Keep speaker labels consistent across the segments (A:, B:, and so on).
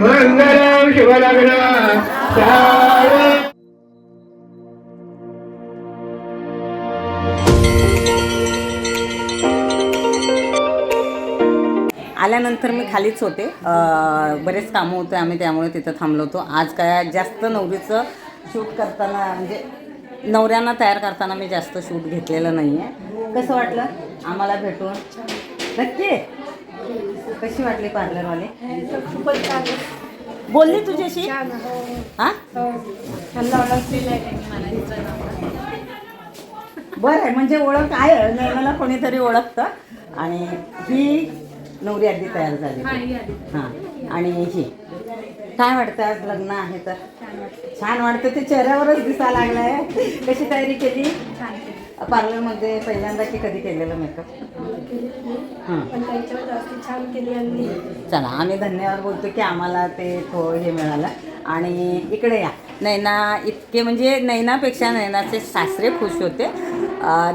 A: मंगलम शिवलग्न
B: आल्यानंतर मी खालीच होते. बरेच कामं होते आम्ही त्यामुळे तिथं थांबलो होतो. आज काय जास्त नवरीचं शूट करताना म्हणजे नवऱ्यांना तयार करताना मी जास्त शूट घेतलेलं नाही आहे कसं वाटलं? आम्हाला भेटून. नक्की? कशी वाटली पार्लरवाले?
C: खूपच छान
B: बोलली तुझ्याशी?
C: हो?
B: हां
C: आहे
B: बरं आहे म्हणजे ओळख आहे नेहमीला कोणीतरी ओळखतं. आणि ही नवरी अगदी तयार झाली.
C: हा
B: आणि ही. काय वाटतं आज लग्न आहे तर? छान वाटतं. ते चेहऱ्यावरच दिसायला लागलाय. कशी तयारी केली? पार्लरमध्ये पहिल्यांदा की कधी केलेलं मेकअप हां.
C: पण त्यांच्यावर जास्त छान केली यांनी.
B: चला आम्ही धन्यवाद बोलतो की आम्हाला ते थो हे मिळालं. आणि इकडे या. नैना इतके म्हणजे नैनापेक्षा नैनाचे सासरे खुश होते.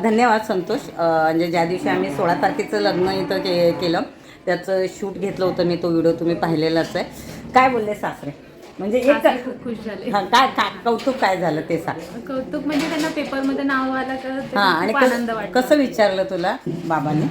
B: धन्यवाद संतोष. म्हणजे ज्या दिवशी आम्ही सोळा तारखेचं लग्न इथं के केलं त्याचं शूट घेतलं होतं मी तो व्हिडिओ तुम्ही पाहिलेलाच आहे. काय बोलले सासरे? म्हणजे एक
C: खूप खुश झाले.
B: हां काय काय कौतुक काय झालं ते सांग.
C: कौतुक म्हणजे त्यांना पेपरमध्ये नाव आलं तर ते
B: हां आणि
C: खूप आनंद
B: कस-
C: वाटला
B: कसं विचारलं तुला बाबांनी?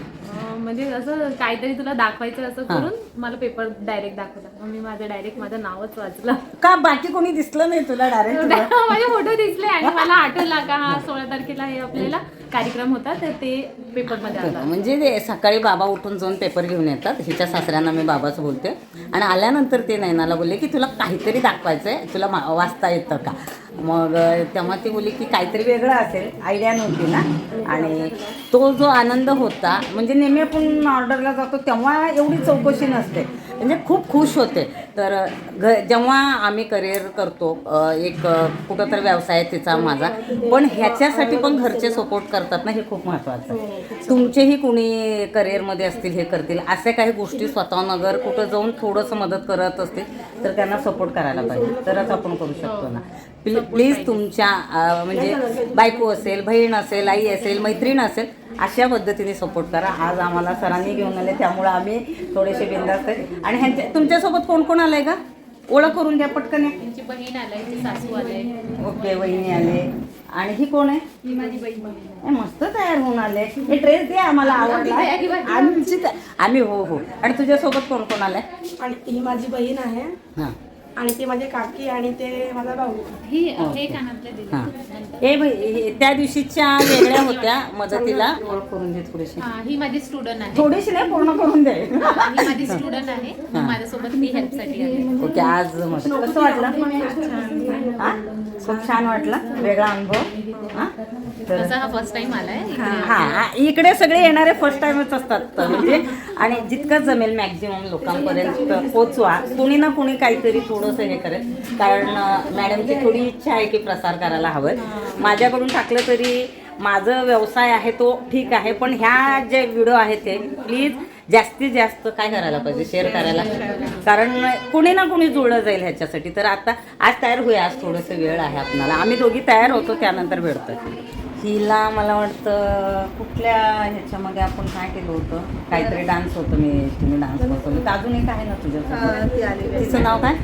C: म्हणजे असं काहीतरी तुला दाखवायचं असं. करून मला पेपर डायरेक्ट दाखवला. मग मी माझं डायरेक्ट माझं नावच वाचलं.
B: का बाकी कोणी दिसलं नाही तुला डायरेक्ट
C: माझे फोटो दिसले आणि मला आठवला का हा सोळा तारखेला हे आपल्याला कार्यक्रम होता तर ते पेपरमध्ये आला.
B: म्हणजे ते सकाळी बाबा उठून जाऊन पेपर घेऊन येतात. हिच्या सासऱ्यांना मी बाबाच बोलते. आणि आल्यानंतर ते नैनाला बोलले की तुला काहीतरी दाखवायचं आहे तुला मा- वाचता येतं का? मग तेव्हा ती बोलली की काहीतरी वेगळं असेल आयडिया नव्हती ना? आणि तो जो आनंद होता म्हणजे नेहमी आपण ऑर्डरला जातो तेव्हा एवढी चौकशी नसते. म्हणजे खूप खुश होते. तर घ जेव्हा आम्ही करिअर करतो एक कुठं तर व्यवसाय आहे तिचा माझा. पण ह्याच्यासाठी पण घरचे सपोर्ट करतात ना हे खूप महत्त्वाचं आहे. तुमचेही कुणी करिअरमध्ये असतील हे करतील. अशा काही गोष्टी स्वतःहून अगर कुठं जाऊन थोडंसं मदत करत असतील तर त्यांना सपोर्ट करायला पाहिजे. तरच आपण करू शकतो ना. प्ली प्लीज तुमच्या म्हणजे बायको असेल बहीण असेल आई असेल मैत्रीण असेल अशा पद्धतीने सपोर्ट करा. आज आम्हाला सरांनी घेऊन आले त्यामुळं आम्ही थोडेसे बिंदास्त आहे आणि ह्यांच्या तुमच्यासोबत कोण कोण आलंय का ओळख करून द्या पटकन. या.
C: त्यांची बहीण आलाय ती सासू आले
B: ओके वहिनी आले. आणि ही कोण आहे?
C: ही माझी बहीण
B: मस्त तयार होऊन आले. हे ड्रेस दे आम्हाला आवडला. आमची आम्ही हो हो. आणि तुझ्यासोबत कोण कोण आलंय?
D: आणि ही माझी बहीण आहे.
B: हां.
D: आणि ती माझी काकी आणि ते माझा भाऊ.
C: ही हे कानातले दिले
B: हां. हे बाई, हे त्या दिवशीच्या वेगळ्या होत्या मदतीला. ओळख करून दे थोडीशी.
C: हा ही माझी स्टुडंट आहे.
B: थोडीशी नाही पूर्ण करून दे.
C: हा, ही माझी स्टुडंट आहे. मग माझ्यासोबत मी हेल्पसाठी आले
B: ओके आज मस्त. कसं वाटलं? हां? खूप छान वाटलं. वेगळा अनुभव. हां?
C: तसा हा फर्स्ट टाइम आलाय.
B: हा हा, इकडे सगळे येणारे फर्स्ट टाइमच असतात तर म्हणजे आणि जितकं जमेल मॅक्झिमम लोकांपर्यंत पोचवा. कुणी ना कुणी काहीतरी थोडंसं हे करेल. कारण मॅडमची थोडी इच्छा आहे की प्रसार करायला हवं. माझ्याकडून टाकलं तरी माझं व्यवसाय आहे तो ठीक आहे पण ह्या जे व्हिडिओ आहेत ते प्लीज जास्तीत जास्त काय करायला पाहिजे? शेअर करायला. कारण कुणी ना कुणी जुळलं जाईल ह्याच्यासाठी. तर आता आज तयार होऊया. आज थोडंसं वेळ आहे आपणाला. आम्ही दोघी तयार होतो त्यानंतर भेटतोय हिला मला वाटतं कुठल्या ह्याच्यामध्ये आपण काय केलं होतं? काहीतरी डान्स होतं मी तुम्ही डान्स करतो. अजून एक आहे ना तुझ्या तिचं नाव काय?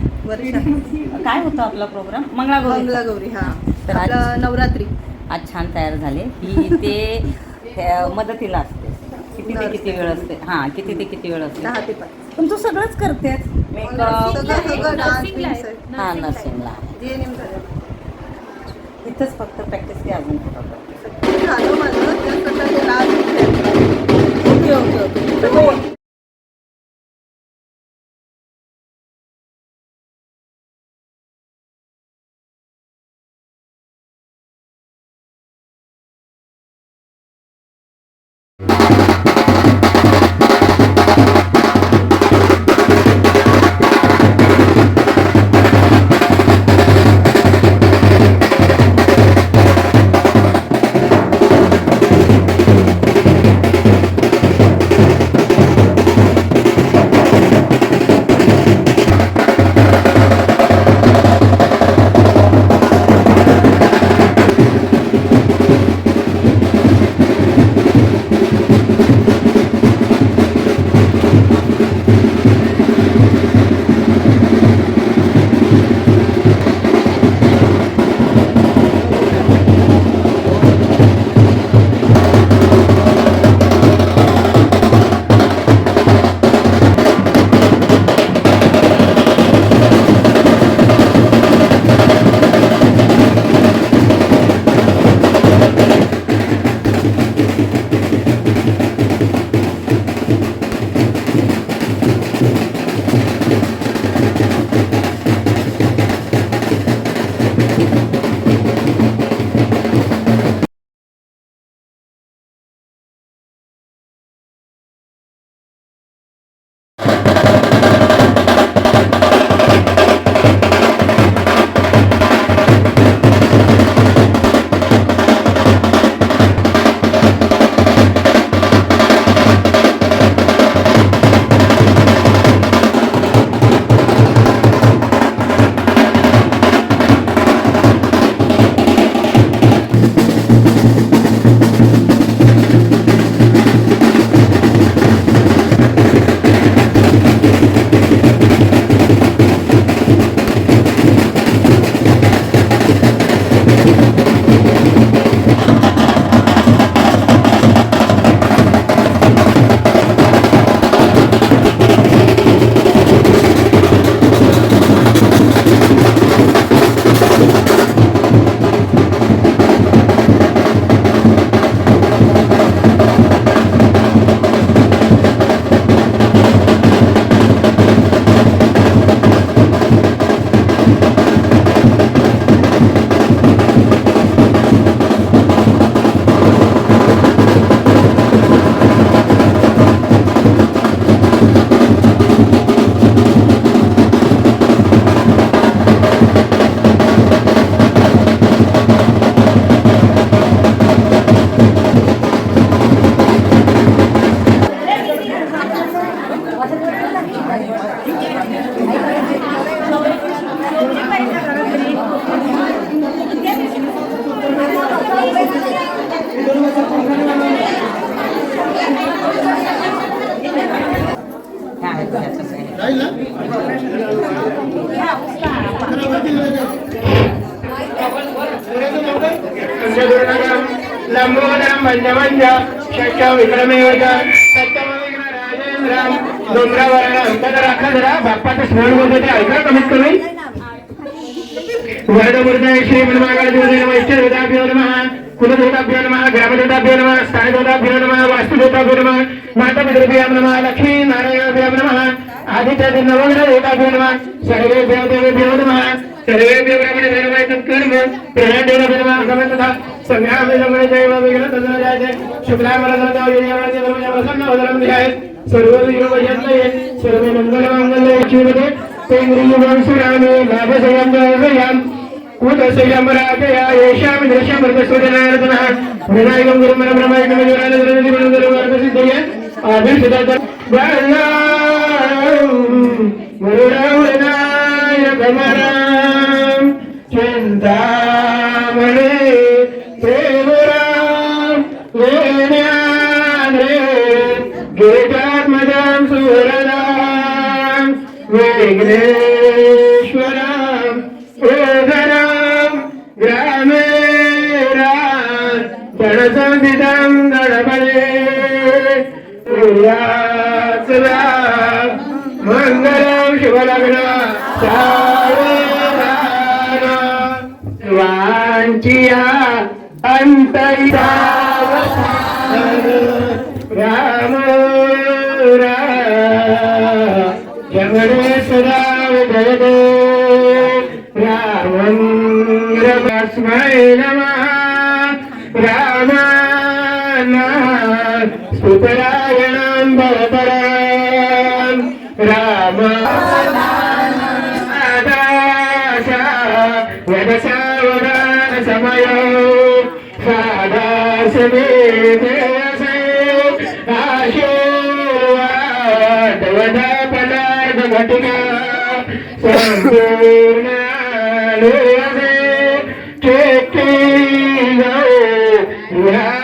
B: काय होतं आपला प्रोग्राम मंगळागौरी.
D: मंगलागौरी हा.
B: तर
D: नवरात्री.
B: आज छान तयार झाले. ही ते मदतीला असते. किती ते किती वेळ असते? हां किती ते किती वेळ असते?
D: दहा ते पाच.
B: पण तू सगळंच करतेस मेकअप.
D: सगळं सगळं डान्स
C: नर्सिंगला. आहे.
B: हां नर्सिंगला. इथंच फक्त प्रॅक्टिस की अजून कुठं?
D: झालं माझं जास्त आता ते लाल
B: ओके ओके ओके.
A: സായിദോതാഭ്യോ നമ വാസ്തുദേവതാഭ്യോ നമ മാതാപിതൃഭ്യാം നമ ലക്ഷ്മീ നാരായണഭ്യാം നമ ആദിത്യത്തിൽ നവഗ്രഹേതാഭ്യോ നമ സർവേഭ്യോ ദേവേഭ്യോ നമ സർവേഭ്യോ ബ്രാഹ്മണഭ്യോ നമ സംസ്കൃതം പ്രഹേദേവഭ്യോ നമ സമസ്ത സംഘാഭിനമ ജൈവ വിഗ്രഹ രാജ ശുക്ലാമരദോ യോഗ്യവന്ദ പ്രസന്ന ഉദരം ധ്യായ സർവയുവയന്തേ സർവമംഗളമംഗലേ ചൂരതേ തൈ ഗുരു വംശരാമേ ലാഭശയം ദേവയാം ൂതസുരമരാജയാഷാമി ദൃശ്യമൃതസൂചനാരദന വിനായകം ഗുരുമരമരമായിരമജുരാനദൃസിദ്ധയ ആദർശിത ഗുരുരാമനായകമരാം ചിന്താമണി ത്രിപുരാം ഗിരിജാത്മജാം സുരനാം വിഘ്നേ गणसंविदं गणपते प्रियासदा मङ्गलं शिवलग्न सावधान। अन्तरिता राम जगणेश्वरा जगदे। रामं रमस्मै नमः। రామానా సుతరాయణం భవపరాం రామా సమయో సాదాశమే ఆశో దవదా పదార్థ ఘటికా సంపూర్ణ చేకే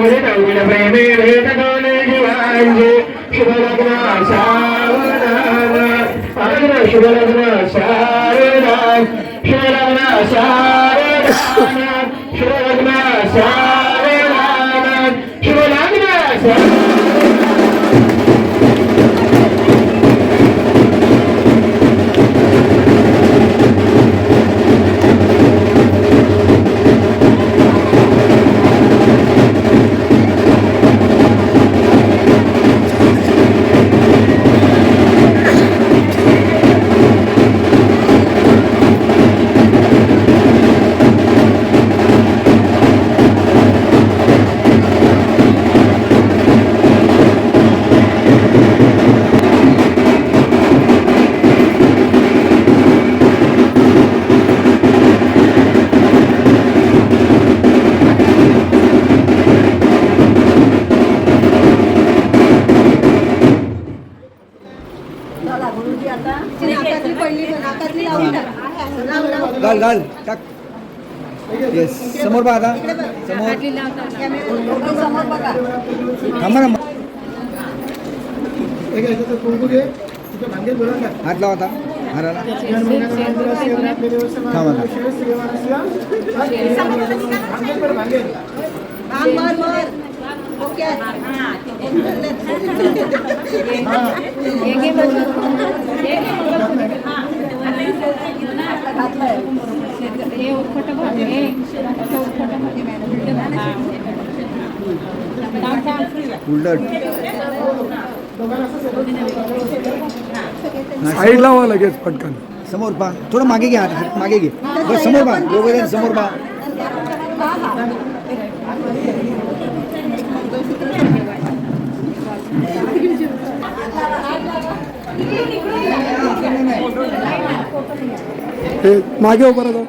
A: గురినవ్విన ప్రేమే వేదగానే జీవాంజి శుభలగ్న శారదాన అడిగిన శుభలగ్న శారదా శుభలగ్న శారదాన శుభలగ్న శారదా
E: नाकातली लावून टाक. लाव, लाव.
F: घाल घाल टाक येस समोर बघा आता समोर
E: समोर बघा
F: थांबा ना
G: एक आहे तर कुंकू घे तुझ्या भांगेत बोला का
F: हात लावा आता हाराला थांबा आता
G: भांगेत बरं भांगेत
E: भांग मार मार ओके
F: उलट
D: साईड लावा लगेच पटकन।
F: समोर पहा. थोडं मागे घ्या हात हात मागे घे. बस समोर पहा. दोघं जण समोर पहा.
D: हे मागे उभं राहा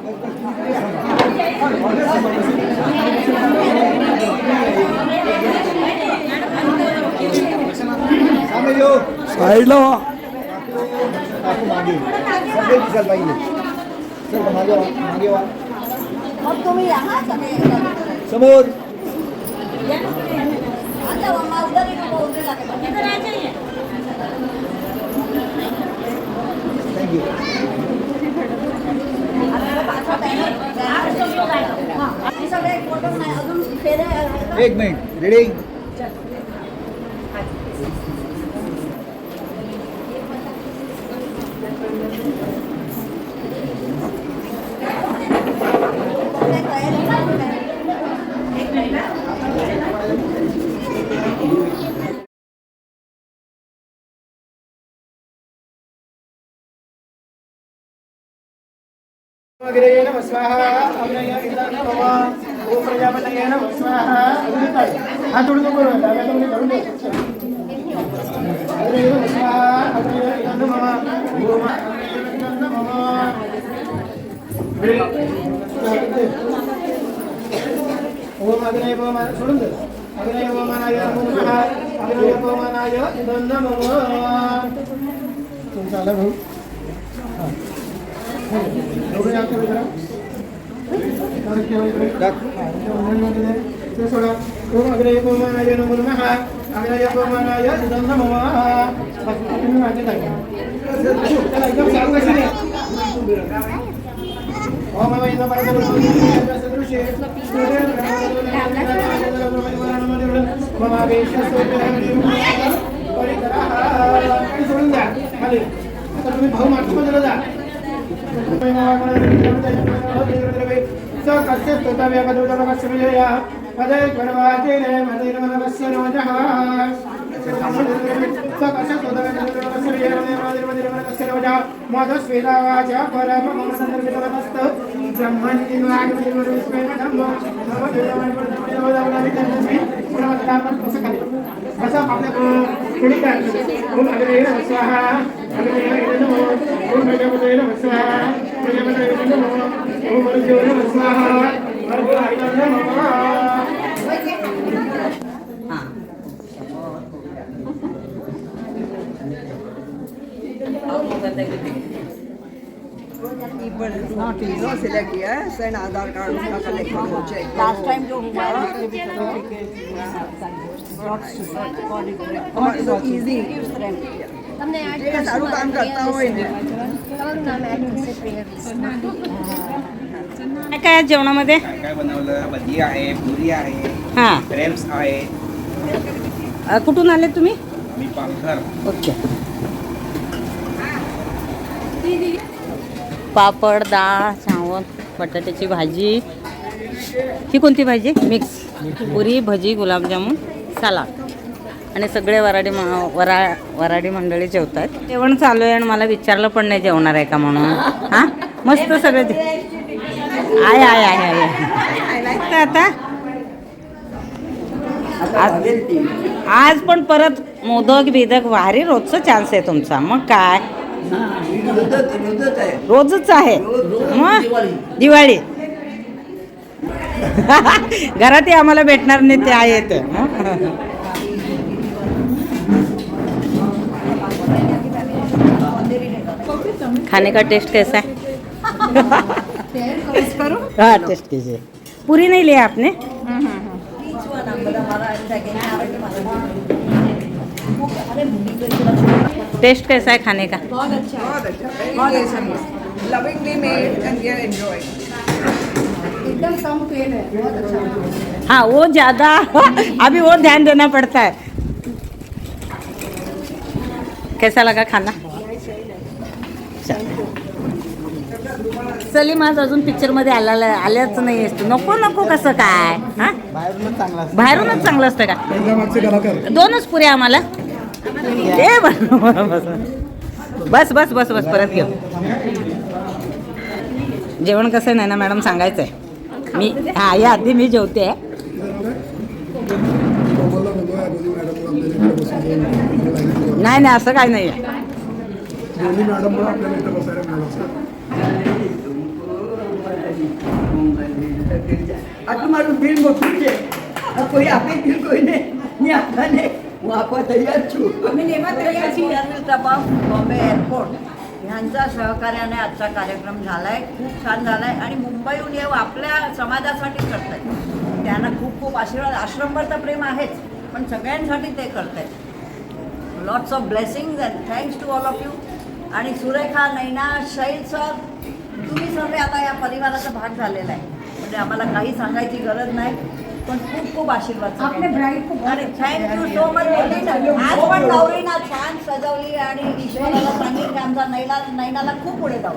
F: सामने येऊ
D: साईड
F: एक मिनिट. रेडी
G: वगैरे नमः स्वाहा अग्नय इन्द्राय नमः ओम प्रजापतये नमः स्वाहा अजून काय हात जोडून नको डाव्या तोंडी धरून दे अग्नय नमः स्वाहा अग्नय इन्द्राय नमः ओम अग्नय नमः ओम अग्नय ओम सोडून दे अग्नय ओमानाय नमो। नमः अग्नय ओमानाय इन्द्राय नमः तुमचा आला भाऊ दोघे हात वर करा. परत अग्रय तुम्ही द्या तुम्ही भाऊ मागच्या जा మధుస్వేదావాచ పరమ సందర్భితమస్తు బ్రహ్మణి నమ पदे गणवाचेन मदेर्मनवस्य रोजः स कस्य स्तोतव्य कदुतमकस्य विजया मदेर्मनवस्य रोजः मधुस्वेदावाच परम मम सन्दर्भितवतस्त ब्रह्मणि वाग्विस्मे धम्मो नमो देवाय असं आपल्या पुढे काय ओम अग्रे नमः स्वाहा अग्रे नमो ओम प्रजापतये नमः स्वाहा प्रजापतये नमो ओम मरुद्यो नमः स्वाहा मरुद्यो नमः
B: हां
H: Not easy to select, yes, and Aadhaar card उसका select हो check.
E: लास्ट टाइम जो हुआ
B: काय काय जेवणामध्ये?
I: काय बनवलं? भजी आहे पुरी आहे
B: हां.
I: रेम्स आहे.
B: अ, कुठून आले तुम्ही?
I: मी पालघर.
B: ओके. पापड डाळ चावल बटाट्याची भाजी. ही कोणती भाजी? मिक्स. पुरी भजी गुलाबजामुन. सलाड आणि सगळे वराडी वरा वराडी मंडळी जेवतात. जेवण चालू आहे आणि मला विचारलं पण नाही जेवणार आहे का म्हणून. हां? मस्त सगळे आहे आहे आहे आहे तर आता आज- आज पण परत मोदक बिदक भारी रोजचा चान्स आहे तुमचा. मग काय? रोजच आहे. मग? दिवाळी. घरातही आम्हाला भेटणार नाही ते आहे ते? खाने का टेस्ट कैसा है? हाँ टेस्ट कीजिए पूरी नहीं लिया आपने? टेस्ट कैसा है खाने का
J: बहुत अच्छा
H: lovingly made and we are enjoying.
J: एकदम कम तेल है बहुत अच्छा
B: हाँ। वो ज़्यादा अभी वो ध्यान देना पड़ता है। कैसा लगा खाना? चल. सलीम आज अजून पिक्चरमध्ये आलेला आल्याच नाही तू. नको नको कसं काय? हा?
F: बाहेरूनच चांगला असतो.
B: बाहेरूनच चांगलं असतं का? दोनच पुऱ्या आम्हाला. ए बस बस बस बस बस परत घेऊ. जेवण कसं नाही ना मॅडम सांगायचं आहे मी हा या आधी मी जेवते
K: कोमलला बोललो या दोन्ही मॅडमला आपल्याला इकडे बसून दोन-
B: नाही नाही असं काय नाही आहे
K: दोन्ही मॅडममुळे आपल्याला इथे बसायला मिळालं
H: अब तुम्हारा दिल में पूछे अब कोई आपे दिल कोई नहीं नहीं आता नहीं वहाँ पर
D: ह्यांच्या सहकार्याने आजचा कार्यक्रम झालाय. खूप छान झालाय आणि मुंबईहून येऊ आपल्या समाजासाठी करतायत. त्यांना खूप खूप आशीर्वाद. आश्रमभर तर प्रेम आहेच पण सगळ्यांसाठी ते करतायत. Lots of blessing and thanks to all of you आणि सुरेखा नैना शैल सर तुम्ही सर्व आता या परिवाराचा भाग झालेला आहे. म्हणजे आम्हाला काही सांगायची गरज नाही. पण खूप खूप आशीर्वाद
J: आपले bride खूप
D: आणि थँक्यू सो मच आज पण गौरीना छान सजवली आणि ईश्वराला सांगितलं आमचा नैना नैनाला खूप पुढे जाऊ.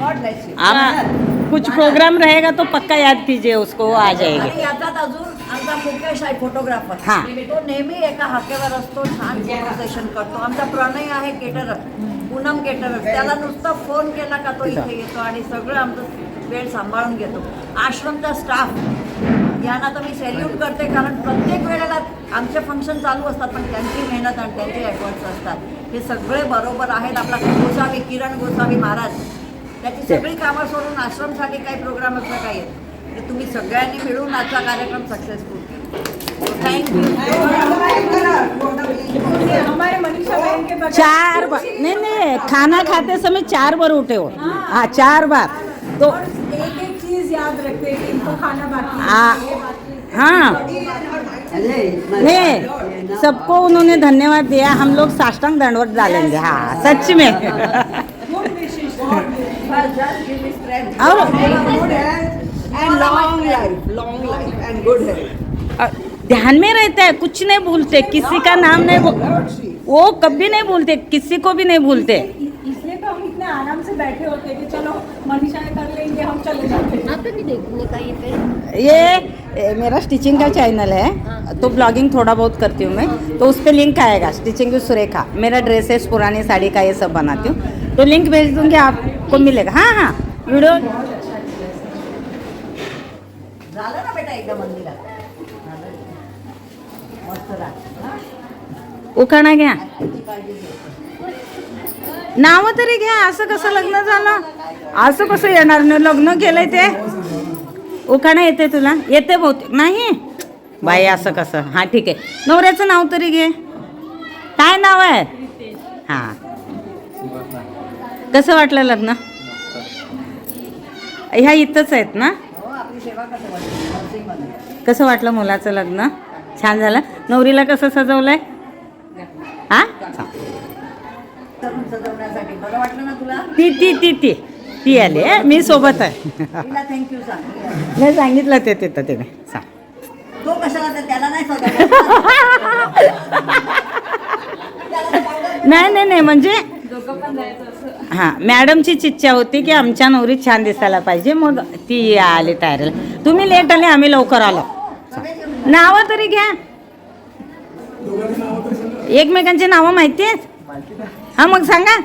D: गॉड ब्लेस यू
B: आप कुछ प्रोग्राम रहेगा तो पक्का याद कीजिए उसको वो आ जाएगी।
D: आणि याच्यात अजून आमचा मुकेश आहे फोटोग्राफर
B: हा.
D: तो नेहमी एका हाकेवर असतो छान सेशन करतो. आमचा प्रणय आहे केटरर पूनम केटरर त्याला नुसतं फोन केला का तो इथे येतो आणि सगळं आमचं वेळ सांभाळून घेतो. आश्रमचा स्टाफ यांना तर मी सॅल्यूट करते कारण प्रत्येक वेळेला आमचे फंक्शन चालू असतात पण त्यांची मेहनत आणि त्यांचे एफर्ट्स असतात. हे सगळे बरोबर आहेत. आपला गोसावी किरण गोसावी महाराज त्याची सगळी कामं सोडून आश्रमसाठी काही प्रोग्राम असला काही आहेत तुम्ही सगळ्यांनी मिळून आजचा कार्यक्रम सक्सेसफुल
B: चार बार नहीं नहीं खाना खाते समय चार बार उठे हो हाँ चार बार तो
J: एक एक चीज़ याद रखते हैं कि इनको खाना बाकी है,
B: आ,
J: है।
B: हाँ। नहीं सबको उन्होंने धन्यवाद दिया। हम लोग साष्टांग दंडवत डालेंगे। हाँ सच में. और ध्यान में रहता है कुछ नहीं भूलते किसी का नाम नहीं भूल वो कभी नहीं भूलते किसी को भी नहीं भूलते।
J: इसलिए तो हम इतने आराम से बैठे होते हैं कि चलो मनीषा ने कर लेंगे हम चले जाते हैं
B: ये मेरा स्टिचिंग का चैनल है. तो ब्लॉगिंग थोड़ा बहुत करती हूँ मैं. तो उस पर लिंक आएगा स्टिचिंग की सुरेखा. मेरा ड्रेसेस पुरानी साड़ी का ये सब बनाती हूँ. तो लिंक भेज दूंगी आपको मिलेगा. हाँ हाँ वीडियो
D: झालं ना बेटा एकदा मंदिरात.
B: उखाणा घ्या. नावं तरी घ्या असं कसं लग्न झालं? असं कसं येणार? नाही लग्न केलंय ते? उखाणा येते तुला? येते बहुतेक. नाही? बाई असं कसं? हां ठीक आहे. नवऱ्याचं नाव तरी घे. काय नाव आहे? हां. कसं वाटलं लग्न? ह्या इथंच आहेत ना?
D: कसं
B: वाटलं मुलाचं लग्न? छान झालं. नवरीला कसं सजवलंय? हां?
D: ना
B: ती ती ती ती. ती आली आहे मी सोबत आहे.
D: तिला थँक्यू सांग.
B: मी सांगितलं ते तिथं तिने. सांग.
D: तो कशाला तर त्याला नाही
B: नाही नाही नाही म्हणजे हां मॅडमचीच इच्छा होती की आमच्या नवरी छान दिसायला पाहिजे मग ती आली तयारीला. तुम्ही लेट आले आम्ही लवकर आलो. नावं तरी घ्या. एकमेकांची नावं माहिती आहेत? हा मग सांगा.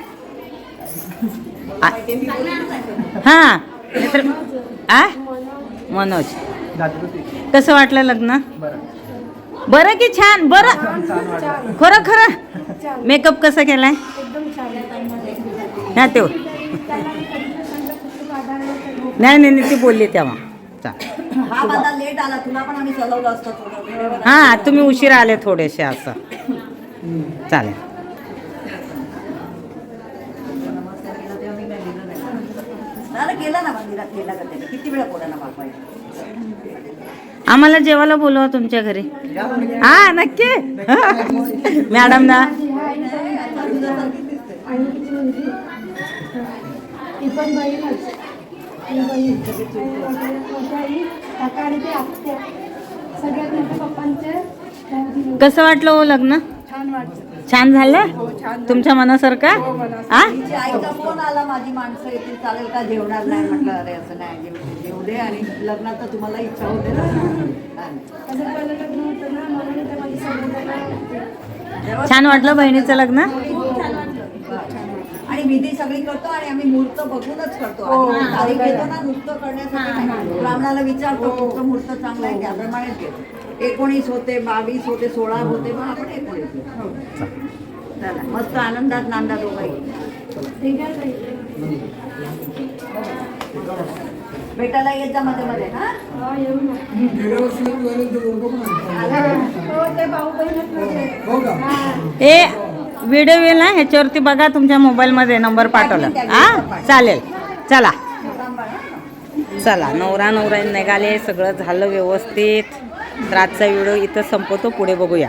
B: हा. नाहीतर आ? मनोज. कसं वाटलं लग्न? बरं की छान बरं. खरं खरं. मेकअप कसा केलाय? हा तो नाही नाही नाही ती बोलली तेव्हा. चा-
D: हा
B: तुम्ही उशिरा आले थोडेसे असं. चालेल
D: नमस्कार केला तेव्हा मी ना मंदिरात केलं का त्याने? किती वेळा पोरांना
B: आम्हाला जेवायला बोलवा तुमच्या घरी. हा नक्की. मॅडम ना? कसं वाटलं हो लग्न?
J: छान वाटतं
B: छान झालं? तुमच्या मनासारखं? हा
D: तिच्या आईचा फोन आला माझी माणसं येतील चालेल का? जेवणार नाही. म्हटलं अरे असं नाही जेव- जेवू दे आणि लग्नात तर तुम्हाला इच्छा होते ना. हा.
J: माझं पहिलं लग्न? होतं ना म्हणून ते माझी सगळं
B: छान वाटलं बहिणीचं लग्न
D: आणि विधी सगळी करतो आणि आम्ही मुहूर्त बघूनच करतो. आधी तारीख घेतो ना नुसतं करण्यासाठी नाही. ब्राह्मणाला विचारतो कुठचं मुहूर्त चांगलं आहे? त्याप्रमाणेच घेतो एकोणीस होते बावीस होते सोळा होते मग आपण एकोणीस घेतो. मस्त आनंदात नांदा
J: ताई.
D: भेटायला येत जा मध्ये मध्ये हा?
J: हा,
K: तू.
J: हो
B: व्हिडिओ येईल ना? ह्याच्यावरती बघा तुमच्या मोबाईलमध्ये नंबर पाठवला. हा? चालेल. चला. चला नवरा नवरा निघाले सगळं झालं व्यवस्थित. तर आजचा व्हिडिओ इथं संपवतो पुढे बघूया.